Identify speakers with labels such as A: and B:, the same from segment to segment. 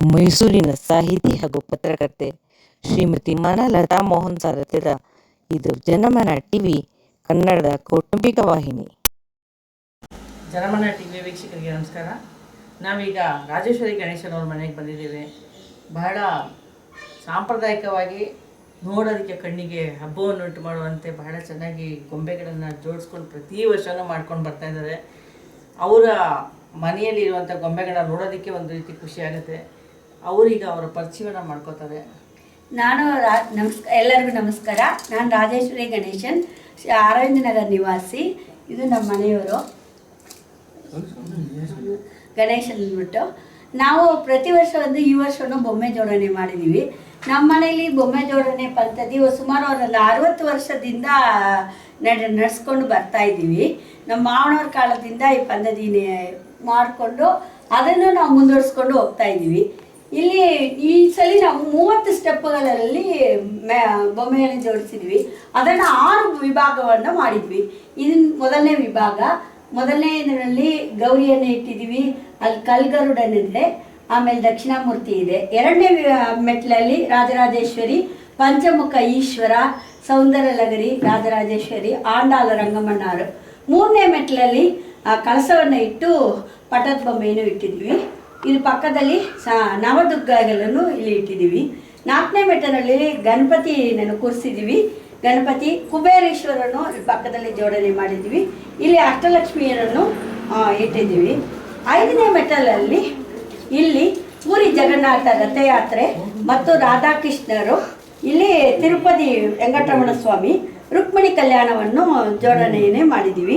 A: ಮೈಸೂರಿನ ಸಾಹಿತಿ ಹಾಗೂ ಪತ್ರಕರ್ತೆ ಶ್ರೀಮತಿ ಮನಲತಾ ಮೋಹನ್ ಸಾರಥ್ಯದ ಇದು ಜನಮನ ಟಿವಿ ಕನ್ನಡದ ಕೌಟುಂಬಿಕ ವಾಹಿನಿ.
B: ಜನಮನ ಟಿವಿ ವೀಕ್ಷಕರಿಗೆ ನಮಸ್ಕಾರ. ನಾವೀಗ ರಾಜೇಶ್ವರಿ ಗಣೇಶನವ್ರ ಮನೆಗೆ ಬಂದಿದ್ದೇವೆ. ಬಹಳ ಸಾಂಪ್ರದಾಯಿಕವಾಗಿ ನೋಡೋದಕ್ಕೆ ಕಣ್ಣಿಗೆ ಹಬ್ಬವನ್ನು ಉಂಟು ಮಾಡುವಂತೆ ಬಹಳ ಚೆನ್ನಾಗಿ ಗೊಂಬೆಗಳನ್ನು ಜೋಡಿಸ್ಕೊಂಡು ಪ್ರತಿ ವರ್ಷವೂ ಮಾಡ್ಕೊಂಡು ಬರ್ತಾ ಇದ್ದಾರೆ. ಅವರ ಮನೆಯಲ್ಲಿ ಇರುವಂಥ ಗೊಂಬೆಗಳನ್ನ ನೋಡೋದಕ್ಕೆ ಒಂದು ರೀತಿ ಖುಷಿ ಆಗುತ್ತೆ. ಅವರೀಗ ಅವರ ಪರಿಚಯನ ಮಾಡ್ಕೋತಾರೆ.
C: ನಾನು ರಾ ನಮಸ್ಕ ಎಲ್ಲರಿಗೂ ನಮಸ್ಕಾರ. ನಾನು ರಾಜೇಶ್ವರಿ ಗಣೇಶನ್ ಅರವಿಂದ ನಗರ್ ನಿವಾಸಿ. ಇದು ನಮ್ಮ ಮನೆಯವರು. ಗಣೇಶನ್ ಅಂದ್ಬಿಟ್ಟು. ನಾವು ಪ್ರತಿ ವರ್ಷ ಒಂದು ಈ ವರ್ಷವೂ ಬೊಮ್ಮೆ ಜೋಡಣೆ ಮಾಡಿದ್ದೀವಿ ನಮ್ಮ ಮನೆಯಲ್ಲಿ ಬೊಮ್ಮೆ ಜೋಡಣೆ ಪದ್ಧತಿ ಸುಮಾರು ಒಂದು ಅರವತ್ತು ವರ್ಷದಿಂದ ನಡೆ, ನಡೆಸ್ಕೊಂಡು ಬರ್ತಾ ಇದ್ದೀವಿ. ನಮ್ಮ ಮಾವನವ್ರ ಕಾಲದಿಂದ ಈ ಪದ್ಧತಿನೇ ಮಾಡಿಕೊಂಡು ಅದನ್ನು ನಾವು ಮುಂದುವರಿಸ್ಕೊಂಡು ಹೋಗ್ತಾ ಇದ್ದೀವಿ. ಇಲ್ಲಿ ಈ ಸಲ ನಾವು ಮೂವತ್ತು ಸ್ಟೆಪ್ಗಳಲ್ಲಿ ಬೊಮ್ಮೆಯನ್ನು ಜೋಡಿಸಿದ್ವಿ. ಅದನ್ನು ಆರು ವಿಭಾಗವನ್ನು ಮಾಡಿದ್ವಿ. ಇದು ಮೊದಲನೇ ವಿಭಾಗ, ಮೊದಲನೇದರಲ್ಲಿ ಗೌರಿಯನ್ನು ಇಟ್ಟಿದ್ದೀವಿ, ಅಲ್ಲಿ ಕಲ್ಗರುಡನಿದೆ, ಆಮೇಲೆ ದಕ್ಷಿಣಾಮೂರ್ತಿ ಇದೆ. ಎರಡನೇ ಮೆಟ್ಲಲ್ಲಿ ರಾಜರಾಜೇಶ್ವರಿ, ಪಂಚಮುಖ ಈಶ್ವರ, ಸೌಂದರ್ಯಲಗರಿ, ರಾಜರಾಜೇಶ್ವರಿ, ಆಂಡಾಲ ರಂಗಮಣ್ಣಾರು. ಮೂರನೇ ಮೆಟ್ಲಲ್ಲಿ ಕಳಸವನ್ನು ಇಟ್ಟು ಪಟದ ಬೊಂಬೆಯನ್ನು ಇಟ್ಟಿದ್ವಿ ಇದು ಪಕ್ಕದಲ್ಲಿ ಸ ನವದುರ್ಗಗಳನ್ನು ಇಲ್ಲಿ ಇಟ್ಟಿದ್ದೀವಿ. ನಾಲ್ಕನೇ ಮೆಟ್ಟನಲ್ಲಿ ಗಣಪತಿ ನಾನು ಕೂರಿಸಿದ್ದೀವಿ. ಗಣಪತಿ ಕುಬೇರೇಶ್ವರನ್ನು ಇಲ್ಲಿ ಪಕ್ಕದಲ್ಲಿ ಜೋಡಣೆ ಮಾಡಿದ್ದೀವಿ. ಇಲ್ಲಿ ಅಷ್ಟಲಕ್ಷ್ಮಿಯರನ್ನು ಇಟ್ಟಿದ್ದೀವಿ. ಐದನೇ ಮೆಟ್ಟಲಲ್ಲಿ ಇಲ್ಲಿ ಪೂರಿ ಜಗನ್ನಾಥ ರಥಯಾತ್ರೆ ಮತ್ತು ರಾಧಾಕೃಷ್ಣರು, ಇಲ್ಲಿ ತಿರುಪತಿ ವೆಂಕಟರಮಣ ಸ್ವಾಮಿ ರುಕ್ಮಿಣಿ ಕಲ್ಯಾಣವನ್ನು ಜೋಡಣೆಯನ್ನೇ ಮಾಡಿದ್ದೀವಿ.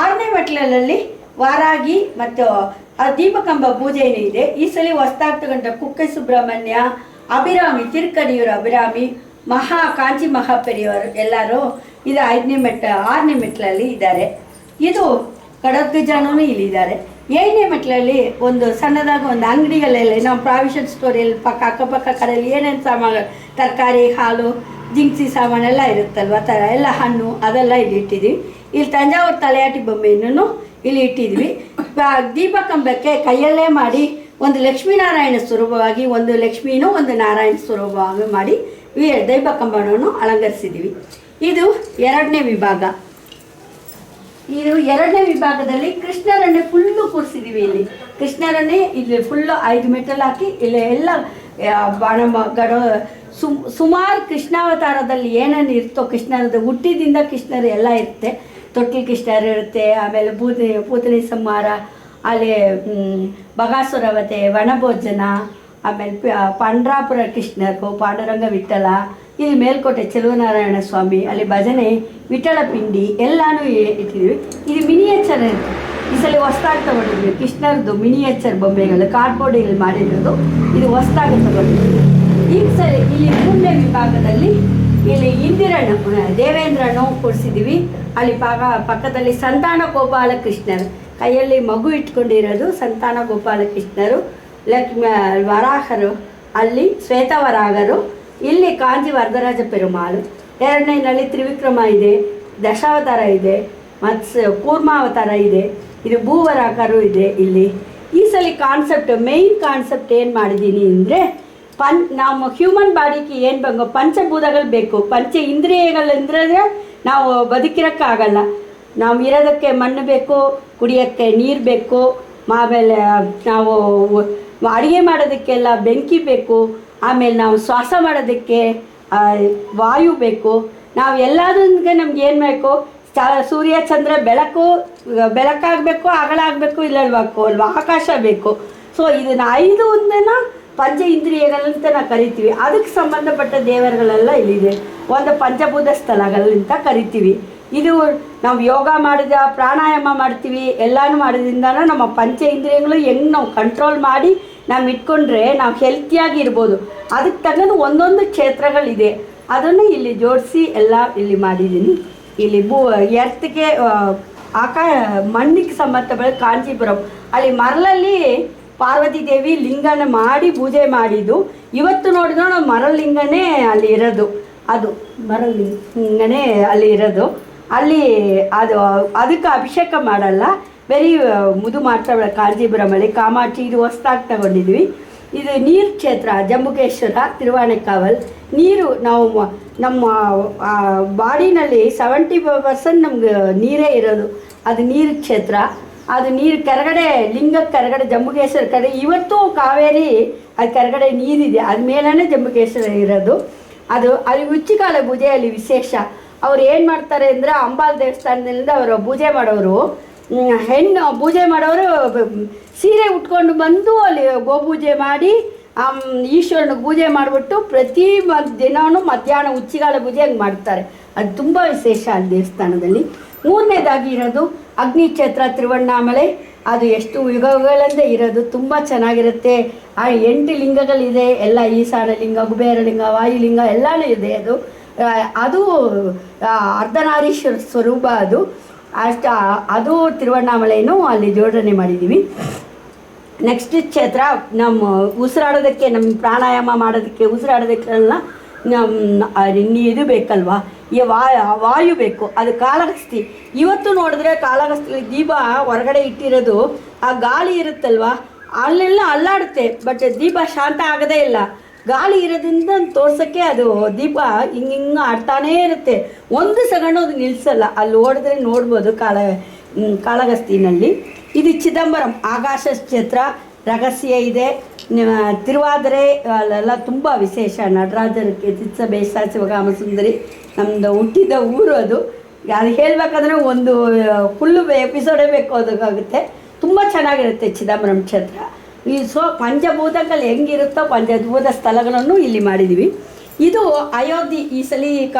C: ಆರನೇ ಮೆಟ್ಲಲ್ಲಿ ವಾರಾಗಿ ಮತ್ತು, ಆ ದೀಪಕಂಬ ಪೂಜೆ ಏನು ಇದೆ. ಈ ಸಲ ಹೊಸ್ದಾಗಿ ತಗೊಂಡ ಕುಕ್ಕೆ ಸುಬ್ರಹ್ಮಣ್ಯ, ಅಭಿರಾಮಿ ತಿರುಕಡಿಯೂರು ಅಭಿರಾಮಿ, ಮಹಾ ಕಾಂಚಿ ಮಹಾಪೆರಿಯವರು ಎಲ್ಲರೂ ಇದು ಐದನೇ ಮೆಟ್ಟ, ಆರನೇ ಮೆಟ್ಲಲ್ಲಿ ಇದ್ದಾರೆ. ಇದು ಕಡದ್ಗಜಾನೂ ಇಲ್ಲಿದ್ದಾರೆ. ಏಳನೇ ಮೆಟ್ಲಲ್ಲಿ ಒಂದು ಸಣ್ಣದಾಗಿ ಒಂದು ಅಂಗಡಿಗಳಲ್ಲಿ ನಾವು ಪ್ರಾವಿಷನ್ ಸ್ಟೋರಿಯಲ್ಲಿ ಪಕ್ಕ, ಅಕ್ಕಪಕ್ಕ ಕಡೆಯಲ್ಲಿ ಏನೇನು ಸಾಮಾನು, ತರಕಾರಿ, ಹಾಲು, ಜಿಂಕ್ಸಿ ಸಾಮಾನೆಲ್ಲ ಇರುತ್ತಲ್ವ ಥರ ಎಲ್ಲ ಹಣ್ಣು ಅದೆಲ್ಲ ಇಲ್ಲಿ ಇಟ್ಟಿದ್ದೀವಿ. ಇಲ್ಲಿ ತಂಜಾವೂರು ತಲೆಯಾಟಿ ಬೊಮ್ಮೆಯನ್ನು ಇಲ್ಲಿ ಇಟ್ಟಿದ್ವಿ. ದೀಪ ದೀಪಕಂಬಕ್ಕೆ ಕೈಯಲ್ಲೇ ಮಾಡಿ ಒಂದು ಲಕ್ಷ್ಮೀನಾರಾಯಣ ಸ್ವರೂಪವಾಗಿ, ಒಂದು ಲಕ್ಷ್ಮೀನೂ ಒಂದು ನಾರಾಯಣ ಸ್ವರೂಪವಾಗಿ ಮಾಡಿ ಈ ಕಂಬಣವನ್ನು ಅಲಂಕರಿಸಿದ್ದೀವಿ. ಇದು ಎರಡನೇ ವಿಭಾಗ. ಇದು ಎರಡನೇ ವಿಭಾಗದಲ್ಲಿ ಕೃಷ್ಣರನ್ನೇ ಫುಲ್ಲು ಕೂರಿಸಿದ್ದೀವಿ ಇಲ್ಲಿ. ಕೃಷ್ಣರನ್ನೇ ಇಲ್ಲಿ ಫುಲ್ಲು ಐದು ಮೆಟಲ್ ಹಾಕಿ ಇಲ್ಲಿ ಎಲ್ಲ ಬಾಣ ಗಡ, ಸುಮ್, ಸುಮಾರು ಕೃಷ್ಣಾವತಾರದಲ್ಲಿ ಏನೇನು ಇರ್ತೋ ಕೃಷ್ಣರದ ಹುಟ್ಟಿದಿಂದ ಕೃಷ್ಣರು ಎಲ್ಲ ಇರುತ್ತೆ. ತೊಟ್ಟಿಲ್ ಕೃಷ್ಣರು ಇರುತ್ತೆ, ಆಮೇಲೆ ಬೂದಿ ಪೂತನಿ ಸಂಹಾರ, ಅಲ್ಲಿ ಬಗಾಸುರವತೆ ವನಭೋಜನ, ಆಮೇಲೆ ಪಾಂಡ್ರಾಪುರ ಕೃಷ್ಣರು, ಪಾಂಡುರಂಗ ವಿಠಲ ಇಲ್ಲಿ ಮೇಲ್ಕೋಟೆ ಚೆಲುವನಾರಾಯಣ ಸ್ವಾಮಿ, ಅಲ್ಲಿ ಭಜನೆ ವಿಠಲ ಪಿಂಡಿ ಎಲ್ಲಾನು ಇಟ್ಟಿದ್ವಿ ಇದು ಮಿನಿಯೇಚರ್ ಇರುತ್ತೆ. ಈ ಸಲ ಹೊಸ್ದಾಗಿ ತಗೊಂಡಿದ್ವಿ ಕೃಷ್ಣರದ್ದು ಮಿನಿಯೇಚರ್ ಬೊಂಬೆಗಳು ಕಾರ್ಡ್ಬೋರ್ಡಲ್ಲಿ ಮಾಡಿರೋದು. ಇದು ಹೊಸ್ದಾಗಿ ತಗೊಂಡಿದ್ವಿ ಈಗ ಸರಿ ಇಲ್ಲಿ ಮೂರನೇ ವಿಭಾಗದಲ್ಲಿ ಇಲ್ಲಿ ಇಂದಿರಣ್ಣ, ದೇವೇಂದ್ರನು ಕೂರಿಸಿದ್ದೀವಿ. ಅಲ್ಲಿ ಪಾಕ ಪಕ್ಕದಲ್ಲಿ ಸಂತಾನ ಗೋಪಾಲಕೃಷ್ಣರು. ಕೈಯಲ್ಲಿ ಮಗು ಇಟ್ಕೊಂಡಿರೋದು ಸಂತಾನ ಗೋಪಾಲಕೃಷ್ಣರು. ಲಕ್ಷ್ಮಿ, ವರಾಹರು, ಅಲ್ಲಿ ಶ್ವೇತವರಾಗರು, ಇಲ್ಲಿ ಕಾಂಜಿ ವರದರಾಜ ಪೆರುಮಾಳು ಎರಡನೇನಲ್ಲಿ ತ್ರಿವಿಕ್ರಮ ಇದೆ, ದಶಾವತಾರ ಇದೆ ಮತ್ಸ್ಯ ಕೂರ್ಮಾವತಾರ ಇದೆ, ಇದು ಭೂವರಾಕರು ಇದೆ ಇಲ್ಲಿ. ಈ ಸಲ ಕಾನ್ಸೆಪ್ಟ್ ಮೇಯ್ನ್ ಕಾನ್ಸೆಪ್ಟ್ ಏನು ಮಾಡಿದ್ದೀನಿ ಅಂದರೆ, ಪನ್, ನಮ್ಮ ಹ್ಯೂಮನ್ ಬಾಡಿಗೆ ಏನು ಬಂಗೋ, ಪಂಚಭೂತಗಳು ಬೇಕು. ಪಂಚ ಇಂದ್ರಿಯಗಳಿಂದ್ರೆ ನಾವು ಬದುಕಿರೋಕ್ಕಾಗಲ್ಲ. ನಾವು ಇರೋದಕ್ಕೆ ಮಣ್ಣು ಬೇಕು, ಕುಡಿಯೋಕ್ಕೆ ನೀರು ಬೇಕು ಆಮೇಲೆ ನಾವು ಅಡುಗೆ ಮಾಡೋದಕ್ಕೆಲ್ಲ ಬೆಂಕಿ ಬೇಕು, ಆಮೇಲೆ ನಾವು ಶ್ವಾಸ ಮಾಡೋದಕ್ಕೆ ವಾಯು ಬೇಕು. ನಾವು ಎಲ್ಲದಕ್ಕೆ ನಮ್ಗೆ ಏನು ಬೇಕು? ಚ- ಸೂರ್ಯ, ಚಂದ್ರ ಬೆಳಕು, ಬೆಳಕಾಗಬೇಕು ಅಗಳಾಗಬೇಕು ಇಲ್ಲಬೇಕು ಅಲ್ವಾ? ಆಕಾಶ ಬೇಕು. ಸೊ ಇದನ್ನು ಐದು ಒಂದನ್ನು ಪಂಚ ಇಂದ್ರಿಯಗಳಂತ ನಾವು ಕರಿತೀವಿ. ಅದಕ್ಕೆ ಸಂಬಂಧಪಟ್ಟ ದೇವರುಗಳೆಲ್ಲ ಇಲ್ಲಿದೆ. ಒಂದು ಪಂಚಭೂತ ಸ್ಥಳಗಳಂತ ಕರಿತೀವಿ. ಇದು ನಾವು ಯೋಗ ಮಾಡಿದ, ಪ್ರಾಣಾಯಾಮ ಮಾಡ್ತೀವಿ, ಎಲ್ಲಾನು ಮಾಡೋದ್ರಿಂದ ನಮ್ಮ ಪಂಚ ಇಂದ್ರಿಯಗಳು ಹೆಂಗೆ ನಾವು ಕಂಟ್ರೋಲ್ ಮಾಡಿ ನಾವು ಇಟ್ಕೊಂಡ್ರೆ ನಾವು ಹೆಲ್ತಿಯಾಗಿ ಇರ್ಬೋದು. ಅದಕ್ಕೆ ತಕ್ಕಂಥ ಒಂದೊಂದು ಕ್ಷೇತ್ರಗಳಿದೆ. ಅದನ್ನು ಇಲ್ಲಿ ಜೋಡಿಸಿ ಎಲ್ಲ ಇಲ್ಲಿ ಮಾಡಿದ್ದೀನಿ. ಇಲ್ಲಿ ಭೂ ಎರ್ತ್ಗೆ ಆಕಾ, ಮಣ್ಣಿಗೆ ಸಂಬಂಧಪಟ್ಟ ಕಾಂಚೀಪುರಂ. ಅಲ್ಲಿ ಮರಳಲ್ಲಿ ಪಾರ್ವತಿ ದೇವಿ ಲಿಂಗನ ಮಾಡಿ ಪೂಜೆ ಮಾಡಿದ್ದು. ಇವತ್ತು ನೋಡಿದ್ರು ನಾವು ಮರಲಿಂಗನೇ ಅಲ್ಲಿ ಇರೋದು. ಅದು ಮರಲಿಂಗನೇ ಅಲ್ಲಿ ಇರೋದು. ಅಲ್ಲಿ ಅದು, ಅದಕ್ಕೆ ಅಭಿಷೇಕ ಮಾಡಲ್ಲ. ಬರೀ ಮುದು ಮಾಡ್ತಾವಳೆ ಕಾಂಜೀಪುರಮಲ್ಲಿ ಕಾಮಾಕ್ಷಿ, ಇದು ಹೊಸ್ದಾಗಿ ತಗೊಂಡಿದ್ವಿ. ಇದು ನೀರು ಕ್ಷೇತ್ರ, ಜಂಬುಕೇಶ್ವರ, ತಿರುವಾಣೆಕಾವಲ್. ನೀರು ನಾವು ನಮ್ಮ ಬಾಡಿನಲ್ಲಿ ಸೆವೆಂಟಿ ಪರ್ಸೆಂಟ್ ನಮ್ಗೆ ನೀರೇ ಇರೋದು. ಅದು ನೀರು ಕ್ಷೇತ್ರ. ಅದು ನೀರು ಕೆರಗಡೆ, ಲಿಂಗ ಕೆರಗಡೆ, ಜಂಬುಕೇಶ್ವರ ಕಡೆ ಇವತ್ತು ಕಾವೇರಿ ಅದು ಕೆರಗಡೆ ನೀರಿದೆ. ಅದ ಮೇಲೇ ಜಂಬುಕೇಶ್ವರ ಇರೋದು. ಅದು, ಅಲ್ಲಿ ಉಚ್ಚಿಕಾಲ ಪೂಜೆಯಲ್ಲಿ ವಿಶೇಷ. ಅವ್ರು ಏನು ಮಾಡ್ತಾರೆ ಅಂದರೆ ಅಂಬಾಲ್ ದೇವಸ್ಥಾನದಿಂದ ಅವರು ಪೂಜೆ ಮಾಡೋರು. ಹೆಣ್ಣು ಪೂಜೆ ಮಾಡೋರು, ಸೀರೆ ಉಟ್ಕೊಂಡು ಬಂದು ಅಲ್ಲಿ ಗೋಪೂಜೆ ಮಾಡಿ ಈಶ್ವರನ ಪೂಜೆ ಮಾಡಿಬಿಟ್ಟು ಪ್ರತಿ ದಿನವೂ ಮಧ್ಯಾಹ್ನ ಉಚ್ಚಿಗಾಲ ಪೂಜೆ ಹಂಗೆ ಮಾಡ್ತಾರೆ. ಅದು ತುಂಬ ವಿಶೇಷ ಅಲ್ಲಿ ದೇವಸ್ಥಾನದಲ್ಲಿ. ಮೂರನೇದಾಗಿ ಇರೋದು ಅಗ್ನಿ ಕ್ಷೇತ್ರ ತಿರುವಣ್ಣಾಮಲೆ. ಅದು ಎಷ್ಟು ಯುಗಗಳಂದೇ ಇರೋದು, ತುಂಬ ಚೆನ್ನಾಗಿರುತ್ತೆ. ಆ ಎಂಟು ಲಿಂಗಗಳಿದೆ, ಎಲ್ಲ ಈಶಾನ ಲಿಂಗ, ಕುಬೇರ ಲಿಂಗ ವಾಯುಲಿಂಗ ಎಲ್ಲನೂ ಇದೆ ಅದು. ಅದು ಅರ್ಧನಾರೀಶ್ವರ ಸ್ವರೂಪ ಅದು. ಅಷ್ಟ, ಅದು ತಿರುವಣ್ಣಾಮಲೆಯನ್ನು ಅಲ್ಲಿ ಜೋಡಣೆ ಮಾಡಿದ್ದೀವಿ ನೆಕ್ಸ್ಟ್ ಕ್ಷೇತ್ರ, ನಮ್ಮ ಉಸಿರಾಡೋದಕ್ಕೆ, ನಮ್ಮ ಪ್ರಾಣಾಯಾಮ ಮಾಡೋದಕ್ಕೆ, ಉಸಿರಾಡೋದಕ್ಕೆಲ್ಲ ಇದು ಬೇಕಲ್ವಾ? ಈ ವಾಯು ವಾಯು ಬೇಕು, ಅದು ಕಾಳಗಸ್ತಿ ಇವತ್ತು ನೋಡಿದ್ರೆ ಕಾಳಗಸ್ತಿಲಿ ದೀಪ ಹೊರಗಡೆ ಇಟ್ಟಿರೋದು, ಆ ಗಾಳಿ ಇರುತ್ತಲ್ವಾ? ಅಲ್ಲೆಲ್ಲ ಅಲ್ಲಾಡುತ್ತೆ ಬಟ್ ದೀಪ ಶಾಂತ ಆಗದೇ ಇಲ್ಲ. ಗಾಳಿ ಇರೋದ್ರಿಂದ ತೋರ್ಸೋಕ್ಕೆ ಅದು ದೀಪ ಹಿಂಗೆ ಹಿಂಗೆ ಆಡ್ತಾನೇ ಇರುತ್ತೆ. ಒಂದು ಸಗಣು ಅದು ನಿಲ್ಲಿಸಲ್ಲ ಅಲ್ಲಿ ಓಡಿದ್ರೆ ನೋಡ್ಬೋದು ಕಾಳ ಕಾಳಗಸ್ತಿನಲ್ಲಿ ಇದು ಚಿದಂಬರಂ, ಆಕಾಶ ಕ್ಷೇತ್ರ. ರಹಸ್ಯ ಇದೆ. ತಿರುವಾದರೆ, ಅಲ್ಲೆಲ್ಲ ತುಂಬ ವಿಶೇಷ. ನಟರಾಜನ ತಿತ್ಸಬೇಷ ಶಿವಗಾಮ ಸುಂದರಿ ನಮ್ಮದು ಹುಟ್ಟಿದ ಊರು ಅದು. ಅದು ಹೇಳಬೇಕಂದ್ರೆ ಒಂದು ಫುಲ್ಲು ಎಪಿಸೋಡೇ ಬೇಕು ಅದಕ್ಕಾಗುತ್ತೆ ತುಂಬ ಚೆನ್ನಾಗಿರುತ್ತೆ ಚಿದಂಬರಂ ಕ್ಷೇತ್ರ. ಈ ಸೊ, ಪಂಚಭೂತಗಳು ಹೆಂಗಿರುತ್ತೋ, ಪಂಚಭೂತ ಸ್ಥಳಗಳನ್ನು ಇಲ್ಲಿ ಮಾಡಿದ್ದೀವಿ ಇದು ಅಯೋಧ್ಯೆ, ಈ ಸಲ ಕ,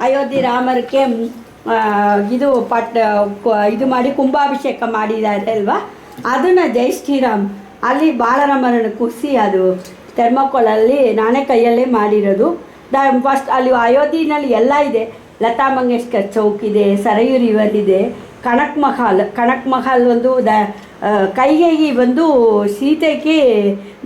C: ಅಯೋಧ್ಯೆ ರಾಮರಿಗೆ ಇದು ಪಟ್ ಇದು ಮಾಡಿ ಕುಂಭಾಭಿಷೇಕ ಮಾಡಿದ್ದಾರೆ ಅಲ್ವಾ? ಅದನ್ನು ಜೈ ಶ್ರೀರಾಮ್. ಅಲ್ಲಿ ಬಾಳರಮ್ಮನ ಕೂರಿಸಿ ಅದು ಥರ್ಮಕೋಲಲ್ಲಿ ನಾನೇ ಕೈಯಲ್ಲೇ ಮಾಡಿರೋದು. ದ ಫಸ್ಟ್ ಅಲ್ಲಿ ಅಯೋಧ್ಯೆಯಲ್ಲಿ ಎಲ್ಲ ಇದೆ. ಲತಾ ಮಂಗೇಶ್ಕರ್ ಚೌಕ್ ಇದೆ ಸರಯು ರಿವರ್ ಇದೆ. ಕಣಕ್ ಮಹಲ್ ಕಣಕ್ ಮಹಲ್ ಒಂದು ದ ಕೈಗೆಗೆ ಕೈಗೆ ಬಂದು ಸೀತೆಗೆ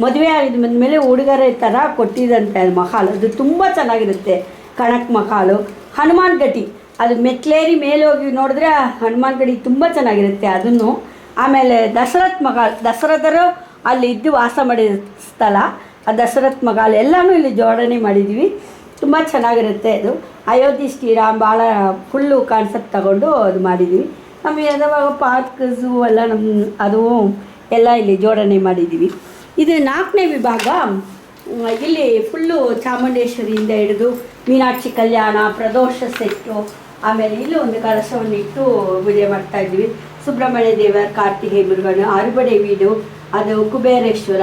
C: ಮದುವೆ ಆಗಿದ ಬಂದಮೇಲೆ ಉಡುಗೊರೆ ಥರ ಕೊಟ್ಟಿದಂತೆ ಅದು ಮಹಾಲ್. ಅದು ತುಂಬ ಚೆನ್ನಾಗಿರುತ್ತೆ ಕಣಕ್ ಮಹಾಲು. ಹನುಮಾನ್ ಗಡಿ, ಅದು ಮೆಟ್ಲೇರಿ ಮೇಲೆ ಹೋಗಿ ನೋಡಿದ್ರೆ ಹನುಮಾನ್ ಗಡಿ ತುಂಬ ಚೆನ್ನಾಗಿರುತ್ತೆ ಅದನ್ನು. ಆಮೇಲೆ ದಶರಥ್ ಮಹಾಲ್ ದಶರಥರು ಅಲ್ಲಿ ಇದ್ದು ವಾಸ ಮಾಡಿದ ಸ್ಥಳ, ಆ ದಶರಥ್ ಮಗ ಎಲ್ಲನೂ ಇಲ್ಲಿ ಜೋಡಣೆ ಮಾಡಿದ್ವಿ. ತುಂಬ ಚೆನ್ನಾಗಿರುತ್ತೆ ಅದು. ಅಯೋಧ್ಯೆ ಶ್ರೀರಾಮ್ ಭಾಳ ಫುಲ್ಲು ಕಾನ್ಸೆಪ್ಟ್ ತಗೊಂಡು ಅದು ಮಾಡಿದ್ವಿ. ನಮಗೆ ಯಾವಾಗ ಪಾರ್ಕ್ ಝೂ ಎಲ್ಲ ನಮ್ಮ ಅದು ಎಲ್ಲ ಇಲ್ಲಿ ಜೋಡಣೆ ಮಾಡಿದ್ದೀವಿ ಇದು ನಾಲ್ಕನೇ ವಿಭಾಗ. ಇಲ್ಲಿ ಫುಲ್ಲು ಚಾಮುಂಡೇಶ್ವರಿಯಿಂದ ಹಿಡಿದು ಮೀನಾಕ್ಷಿ ಕಲ್ಯಾಣ, ಪ್ರದೋಷ ಸೆಟ್ಟು, ಆಮೇಲೆ ಇಲ್ಲೂ ಒಂದು ಕಲಶವನ್ನು ಇಟ್ಟು ಪೂಜೆ ಮಾಡ್ತಾ ಇದ್ವಿ. ಸುಬ್ರಹ್ಮಣ್ಯ ದೇವರ ಕಾರ್ತಿಕೇಯ ಮುರುಗನು ಅರಬಡೆ ವೀಡು ಅದು ಕುಬೇರೇಶ್ವರ,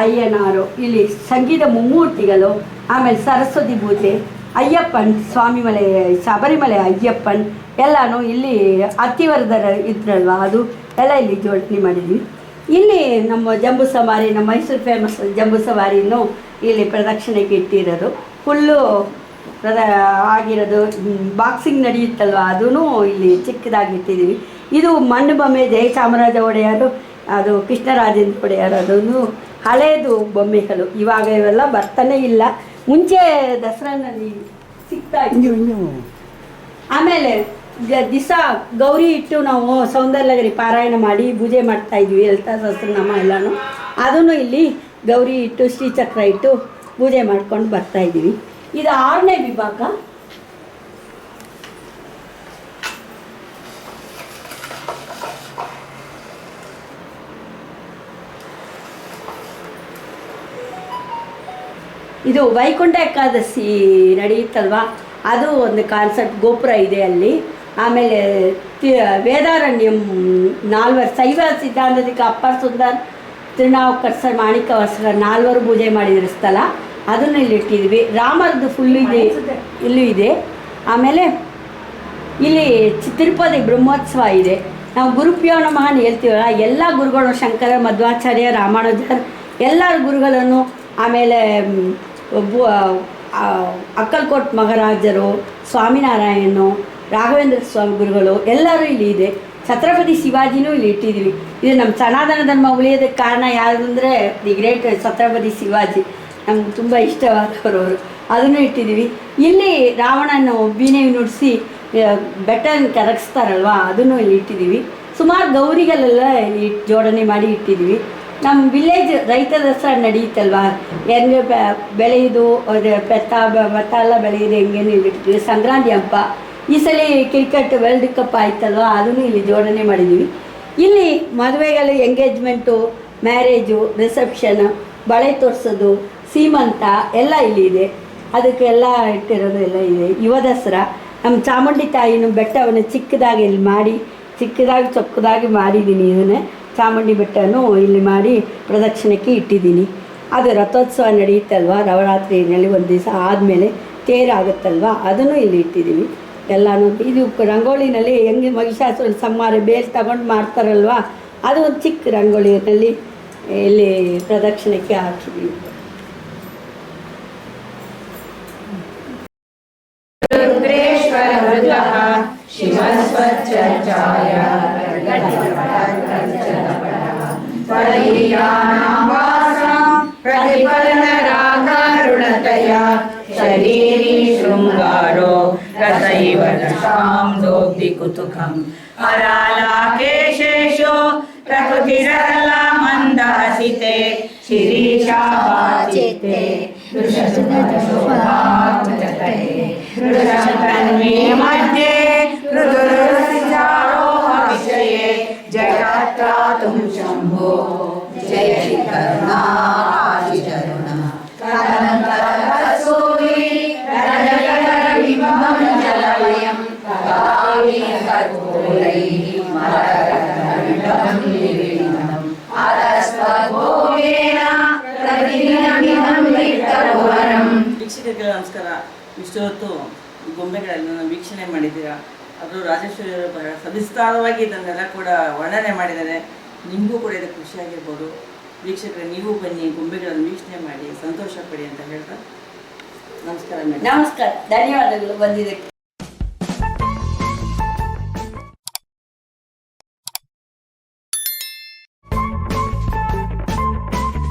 C: ಅಯ್ಯನಾರು, ಇಲ್ಲಿ ಸಂಗೀತ ಮುಮ್ಮೂರ್ತಿಗಳು, ಆಮೇಲೆ ಸರಸ್ವತಿ ಪೂಜೆ, ಅಯ್ಯಪ್ಪನ್ ಸ್ವಾಮಿಮಲೆ, ಶಬರಿಮಲೆ ಅಯ್ಯಪ್ಪನ್ ಎಲ್ಲನೂ ಇಲ್ಲಿ ಅತ್ತಿವರದರ ಇದ್ರಲ್ವ ಅದು? ಎಲ್ಲ ಇಲ್ಲಿ ಜೋಡಣೆ ಮಾಡಿದ್ವಿ ಇಲ್ಲಿ ನಮ್ಮ ಜಂಬು ಸವಾರಿ, ನಮ್ಮ ಮೈಸೂರು ಫೇಮಸ್ ಜಂಬೂ ಸವಾರಿನೂ ಇಲ್ಲಿ ಪ್ರದಕ್ಷಿಣೆಗೆ ಇಟ್ಟಿರೋದು. ಫುಲ್ಲು ಪ್ರದ, ಆಗಿರೋದು ಬಾಕ್ಸಿಂಗ್ ನಡೆಯುತ್ತಲ್ವ? ಅದೂ ಇಲ್ಲಿ ಚಿಕ್ಕದಾಗಿ ಇಟ್ಟಿದ್ದೀವಿ ಇದು ಮಣ್ಣು ಬೊಮ್ಮೆ ಜಯಚಾಮರಾಜ ಒಡೆಯರು ಅದು ಕೃಷ್ಣರಾಜೇಂದ್ರ ಒಡೆಯರು ಅದನ್ನು ಹಳೇದು ಬೊಮ್ಮೆಗಳು. ಇವಾಗ ಇವೆಲ್ಲ ಬರ್ತಾನೆ ಇಲ್ಲ. ಮುಂಚೆ ದಸರಾನಲ್ಲಿ ಸಿಗ್ತಾ ಇತ್ತು. ಆಮೇಲೆ ದಿವಸ ಗೌರಿ ಇಟ್ಟು ನಾವು ಸೌಂದರ್ಯಗಿರಿ ಪಾರಾಯಣ ಮಾಡಿ ಪೂಜೆ ಮಾಡ್ತಾ ಇದ್ವಿ ಎಲ್ತಾ ಸಹಸ್ರನಾಮ ಎಲ್ಲನೂ. ಅದನ್ನು ಇಲ್ಲಿ ಗೌರಿ ಇಟ್ಟು ಶ್ರೀಚಕ್ರ ಇಟ್ಟು ಪೂಜೆ ಮಾಡ್ಕೊಂಡು ಬರ್ತಾ ಇದ್ದೀವಿ. ಇದು ಆರನೇ ವಿಭಾಗ. ಇದು ವೈಕುಂಠ ಏಕಾದಶಿ ನಡೆಯುತ್ತಲ್ವಾ? ಅದು ಒಂದು ಕಾನ್ಸೆಪ್ಟ್ ಗೋಪುರ ಇದೆ ಅಲ್ಲಿ. ಆಮೇಲೆ ತಿ ವೇದಾರಣ್ಯಂ ನಾಲ್ವರು ಶೈವ ಸಿದ್ಧಾಂತದಿಕ್ಕೆ ಅಪ್ಪರ್ ಸುಂದರ್ ತಿರುನಾವುಕರ್ಸರ್ ಮಾಣಿಕ ವಸ್ತ್ರ ನಾಲ್ವರು ಪೂಜೆ ಮಾಡಿದ್ರ ಸ್ಥಳ. ಅದನ್ನು ಇಲ್ಲಿ ಇಟ್ಟಿದ್ವಿ. ರಾಮರದ್ದು ಫುಲ್ ಇದೆ ಇಲ್ಲೂ ಇದೆ. ಆಮೇಲೆ ಇಲ್ಲಿ ತಿರುಪತಿ ಬ್ರಹ್ಮೋತ್ಸವ ಇದೆ. ನಾವು ಗುರುಪ್ಯೋ ನಮಃ ಹೇಳ್ತೀವಲ್ಲ ಎಲ್ಲ ಗುರುಗಳು ಶಂಕರ ಮಧ್ವಾಚಾರ್ಯ ರಾಮಾನುಜರ್ ಎಲ್ಲರ ಗುರುಗಳನ್ನು ಆಮೇಲೆ ಅಕ್ಕಲ್ಕೋಟ್ ಮಹಾರಾಜರು, ಸ್ವಾಮಿನಾರಾಯಣನು, ರಾಘವೇಂದ್ರ ಸ್ವಾಮಿ ಗುರುಗಳು, ಎಲ್ಲರೂ ಇಲ್ಲಿ ಇದೆ. ಛತ್ರಪತಿ ಶಿವಾಜಿನೂ ಇಲ್ಲಿ ಇಟ್ಟಿದ್ದೀವಿ. ಇದು ನಮ್ಮ ಸನಾತನ ಧರ್ಮ ಉಳಿಯೋದಕ್ಕೆ ಕಾರಣ ಯಾವುದಂದ್ರೆ ದಿ ಗ್ರೇಟ್ ಛತ್ರಪತಿ ಶಿವಾಜಿ. ನಮ್ಗೆ ತುಂಬ ಇಷ್ಟವಾದವರು ಅವರು. ಅದನ್ನು ಇಟ್ಟಿದ್ದೀವಿ. ಇಲ್ಲಿ ರಾವಣನ ಒಬ್ಬಿನೇ ನುಡಿಸಿ ಬೆಟ್ಟನ ಕರಗಿಸ್ತಾರಲ್ವ, ಅದನ್ನು ಇಲ್ಲಿ ಇಟ್ಟಿದ್ದೀವಿ. ಸುಮಾರು ಗೌರಿಗಳೆಲ್ಲ ಇಲ್ಲಿ ಜೋಡಣೆ ಮಾಡಿ ಇಟ್ಟಿದ್ದೀವಿ. ನಮ್ಮ ವಿಲೇಜ್ ರೈತ ದಸರಾ ನಡೆಯುತ್ತಲ್ವಾ ಹೆಂಗೆ ಬೆಳೆಯೋದು? ಅದು ಭತ್ತ ಬ- ಭತ್ತ ಎಲ್ಲ ಬೆಳೆಯೋದು ಹೆಂಗೆ ಇಟ್ಟಿದ್ವಿ ಸಂಕ್ರಾಂತಿ ಹಬ್ಬ. ಈ ಸಲ ಕ್ರಿಕೆಟ್ ವರ್ಲ್ಡ್ ಕಪ್ ಆಯ್ತಲ್ವ? ಅದನ್ನು ಇಲ್ಲಿ ಜೋಡಣೆ ಮಾಡಿದ್ದೀವಿ ಇಲ್ಲಿ ಮದುವೆಗಳು ಎಂಗೇಜ್ಮೆಂಟು ಮ್ಯಾರೇಜು ರಿಸೆಪ್ಷನ್ ಬಳೆ ತೋರಿಸೋದು, ಸೀಮಂತ ಎಲ್ಲ ಇಲ್ಲಿ ಇದೆ. ಅದಕ್ಕೆಲ್ಲ ಇಟ್ಟಿರೋದು ಎಲ್ಲ ಇದೆ. ಯುವ ದಸರಾ. ನಮ್ಮ ಚಾಮುಂಡಿ ತಾಯಿನ ಬೆಟ್ಟವನ್ನು ಚಿಕ್ಕದಾಗಿ ಇಲ್ಲಿ ಮಾಡಿ, ಚಿಕ್ಕದಾಗಿ, ಚೊಕ್ಕದಾಗಿ ಮಾಡಿದ್ದೀನಿ ಇದನ್ನೇ. ಚಾಮುಂಡಿ ಬೆಟ್ಟನೂ ಇಲ್ಲಿ ಮಾಡಿ ಪ್ರದಕ್ಷಿಣಕ್ಕೆ ಇಟ್ಟಿದ್ದೀನಿ. ಅದು ರಥೋತ್ಸವ ನಡೆಯುತ್ತಲ್ವ? ನವರಾತ್ರಿನಲ್ಲಿ ಒಂದು ದಿವಸ ಆದಮೇಲೆ ತೇರಾಗುತ್ತಲ್ವ ಅದನ್ನು ಇಲ್ಲಿ ಇಟ್ಟಿದ್ದೀವಿ ಎಲ್ಲನೂ ಇದು ರಂಗೋಲಿನಲ್ಲಿ ಹೆಂಗೆ ಮಹಿಷಾಸುರ ಸಂಹಾರ ಬೇಸ್ ತಗೊಂಡು ಮಾಡ್ತಾರಲ್ವ? ಅದು ಒಂದು ಚಿಕ್ಕ ರಂಗೋಲಿನಲ್ಲಿ ಇಲ್ಲಿ ಪ್ರದಕ್ಷಿಣಕ್ಕೆ ಹಾಕಿದ್ದೀವಿ वीराणावासाम्
D: प्रतिफलनराकारुणतया शरीरी शृङ्गारो रसैव रसाम् दोग्धि कुतुकम्। हरालाकेशेषु प्रकृतिसरला मन्दहसिते मध्ये ऋतुरसिचारोह विषये जयात्रातुं शम्भो। जय श्री करुणादिचरुण कनकरसूरि रजकरबिम्बं जलमयं कर्पूरैः मरकरण्डं निरीणम् अरस्वगोवेन प्रतिदिनमिदं वित्तभुवनम्
B: ವೀಕ್ಷಕರಿಗೆ ನಮಸ್ಕಾರ ಇಷ್ಟು ಹೊತ್ತು ಗೊಂಬೆಗಳನ್ನು ವೀಕ್ಷಣೆ ಮಾಡಿದ್ದೀರಾ ಅದು ರಾಜೇಶ್ವರಿ ಅವರು ಬಹಳ ಸವಿಸ್ತಾರವಾಗಿ ಇದನ್ನೆಲ್ಲ ಕೂಡ ವರ್ಣನೆ ಮಾಡಿದ್ದಾರೆ ನಿಮಗೂ ಕೂಡ ಇದು ಖುಷಿಯಾಗಿರ್ಬೋದು. ವೀಕ್ಷಕರೇ, ನೀವು ಬನ್ನಿ, ಗೊಂಬೆಗಳನ್ನು ವೀಕ್ಷಣೆ ಮಾಡಿ, ಸಂತೋಷ ಪಡಿ ಅಂತ ಹೇಳ್ತಾ ನಮಸ್ಕಾರ
C: ನಮಸ್ಕಾರ, ಧನ್ಯವಾದಗಳು, ಬಂದಿದ್ದಕ್ಕೆ.